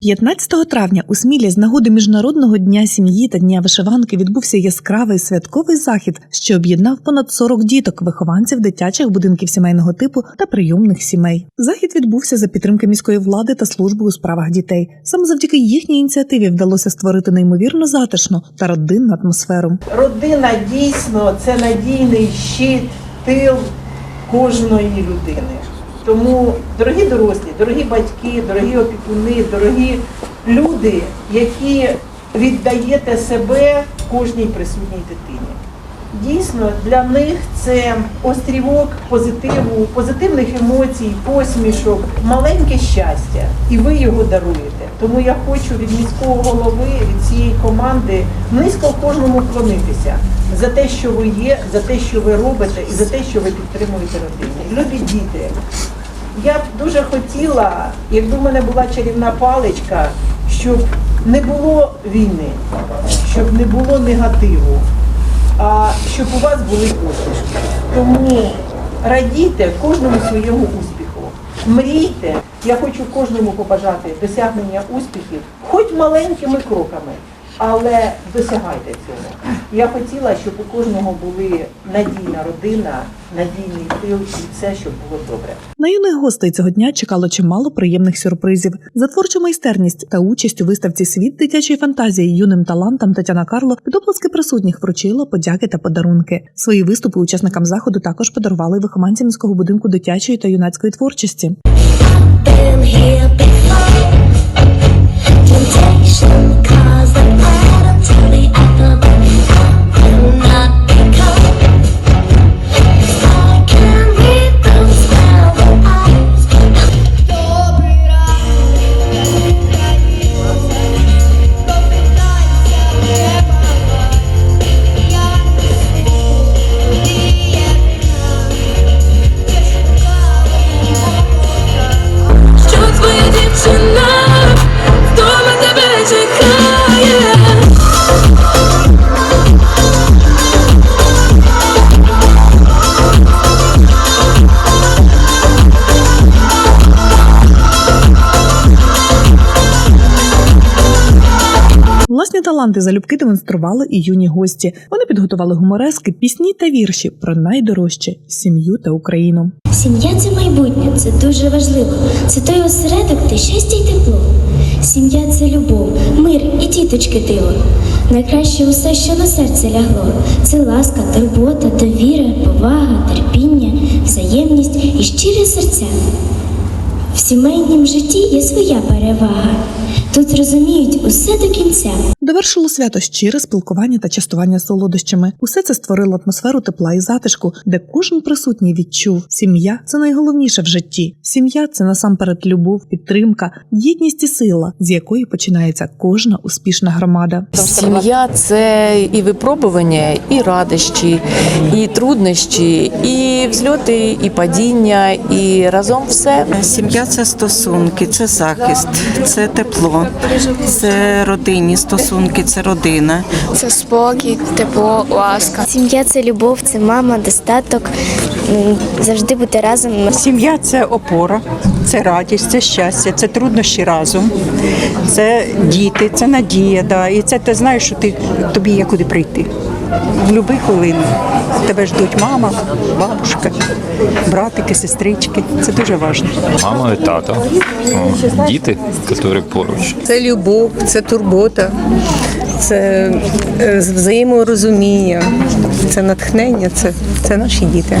15 травня у Смілі з нагоди Міжнародного дня сім'ї та Дня вишиванки відбувся яскравий святковий захід, що об'єднав понад 40 діток, вихованців дитячих будинків сімейного типу та прийомних сімей. Захід відбувся за підтримки міської влади та служби у справах дітей. Саме завдяки їхній ініціативі вдалося створити неймовірно затишну та родинну атмосферу. Родина дійсно це надійний щит, тил кожної людини. Тому, дорогі дорослі, дорогі батьки, дорогі опікуни, дорогі люди, які віддаєте себе кожній присутній дитині. Дійсно, для них це острівок позитиву, позитивних емоцій, посмішок, маленьке щастя, і ви його даруєте. Тому я хочу від міського голови, від цієї команди низько кожному вклонитися за те, що ви є, за те, що ви робите, і за те, що ви підтримуєте родину. Любі діти, я б дуже хотіла, якби в мене була чарівна паличка, щоб не було війни, щоб не було негативу, а щоб у вас були посмішки. Тому радійте кожному своєму успіху. Мрійте. Я хочу кожному побажати досягнення успіхів, хоч маленькими кроками, але досягайте цього. Я хотіла, щоб у кожного були надійна родина, надійний тил і все, щоб було добре. На юних гостей цього дня чекало чимало приємних сюрпризів. За творчу майстерність та участь у виставці Світ дитячої фантазії юним талантам Тетяна Карло під оплески присутніх вручила подяки та подарунки. Свої виступи учасникам заходу також подарували вихованці міського будинку дитячої та юнацької творчості. Temptation caused the Adam to the таланти залюбки демонстрували і юні гості. Вони підготували гуморески, пісні та вірші про найдорожче сім'ю та Україну. Сім'я це майбутнє, це дуже важливо. Це той осередок, де щастя й тепло. Сім'я це любов, мир і діточки диво. Найкраще усе, що на серце лягло. Це ласка, турбота, довіра, повага, терпіння, взаємність і щирі серця. В сімейнім житті є своя перевага. Тут розуміють усе до кінця. Довершило свято щире спілкування та частування солодощами. Усе це створило атмосферу тепла і затишку, де кожен присутній відчув, сім'я це найголовніше в житті. Сім'я це насамперед любов, підтримка, єдність і сила, з якої починається кожна успішна громада. Сім'я це і випробування, і радощі, і труднощі, і взльоти, і падіння, і разом все. Сім'я це стосунки, це захист, це тепло, це родинні стосунки, це родина. Це спокій, тепло, ласка. Сім'я це любов, це мама, достаток. Завжди бути разом. Сім'я це опора, це радість, це щастя, це труднощі разом, це діти, це надія. Да. І це ти знаєш, що ти тобі є куди прийти. В будь-яку хвилину тебе ждуть мама, бабушка, братики, сестрички. Це дуже важливо. мама і тато, діти, які поруч. Це любов, це турбота, це е, взаєморозуміння, це натхнення, це, це наші діти.